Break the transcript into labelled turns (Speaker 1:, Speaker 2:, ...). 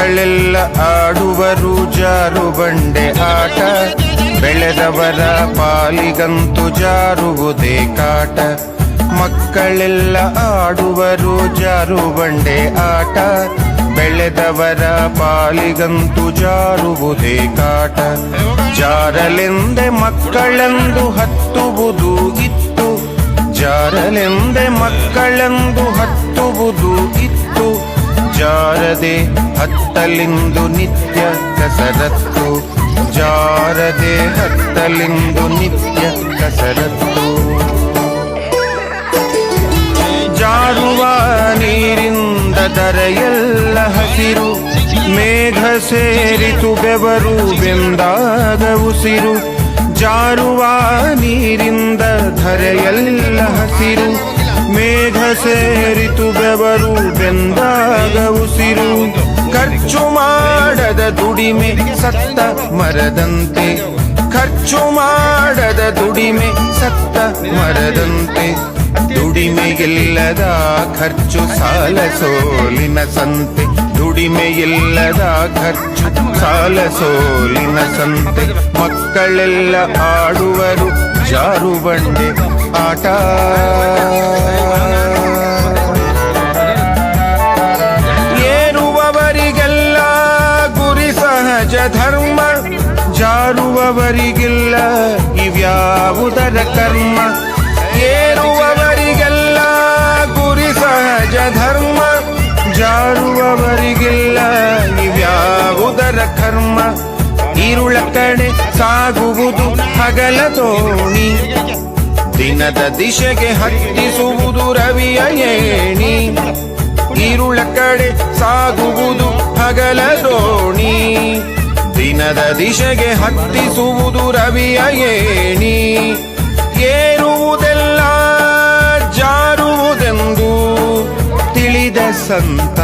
Speaker 1: ಆಡುವರು ಜಾರು ಬಂಡೆ ಆಟ. ಬೆಳೆದವರ ಪಾಲಿಗಂತು ಜಾರುವುದೇ ಕಾಟ. ಮಕ್ಕಳೆಲ್ಲ ಆಡುವರು ಜಾರು ಬಂಡೆ ಆಟ. ಬೆಳೆದವರ ಪಾಲಿಗಂತು ಜಾರುವುದೇ ಕಾಟ. ಜಾರಲೆಂದೆ ಮಕ್ಕಳೆಂದು ಹತ್ತುವುದು ಇತ್ತು. ಜಾರಲೆಂದೆ ಮಕ್ಕಳೆಂದು ಹತ್ತುವುದು ಇತ್ತು. ಜಾರದೆ ಹತ್ತಲಿಂದು ನಿತ್ಯ ಕಸರತ್ತು. ಜಾರದೆ ಹತ್ತಲಿಂದು ನಿತ್ಯ ಕಸರತ್ತು. ಜಾರುವ ನೀರಿಂದ ದರೆಯೆಲ್ಲ ಹಸಿರು. ಮೇಘ ಸೇರಿತು ಬೆವರು ಬೆಂದಾಗ ಉಸಿರು. ಜಾರುವ ನೀರಿಂದ ಧರೆಯೆಲ್ಲ ಹಸಿರು. ಮೇಘ ಸೇರಿತು ಬೆವರು ಬೆಂದಾಗ ಉಸಿರು ಖರ್ಚು ಮಾಡದ ದುಡಿಮೆ ಸತ್ತ ಮರದಂತೆ. ಖರ್ಚು ಮಾಡದ ದುಡಿಮೆ ಸತ್ತ ಮರದಂತೆ. ದುಡಿಮೆಯಿಲ್ಲದ ಖರ್ಚು ಸಾಲ ಸೋಲಿನ ಸಂತೆ. ದುಡಿಮೆಯಿಲ್ಲದ ಖರ್ಚು ಸಾಲ ಸೋಲಿನ ಸಂತೆ. ಮಕ್ಕಳೆಲ್ಲ ಆಡುವರು ಜಾರು ಬಂಡೆ ಆಟ. ಮಾಡುವವರಿಗಿಲ್ಲ ಇವ್ಯಾವುದರ ಕರ್ಮ? ಏರುವವರಿಗೆಲ್ಲ ಗುರಿ ಸಹಜ ಧರ್ಮ? ಜಾರುವವರಿಗಿಲ್ಲ ಇವ್ಯಾವುದರ ಕರ್ಮ? ಇರುಳ ಕಡೆ ಸಾಗುವುದು ಹಗಲ ತೋಣಿ ದಿನದ ದಿಶೆಗೆ ಹತ್ತಿಸುವುದು ರವಿಯ ಏಣಿ. ಇರುಳ ಕಡೆ ಸಾಗುವುದು ಹಗಲ ತೋಣಿ ನದ ದಿಶೆಗೆ ಹತ್ತಿಸುವುದು ರವಿಯ ಏಣಿ. ಏರುವುದೆಲ್ಲ ಜಾರುವುದೆಂದು ತಿಳಿದ ಸಂತ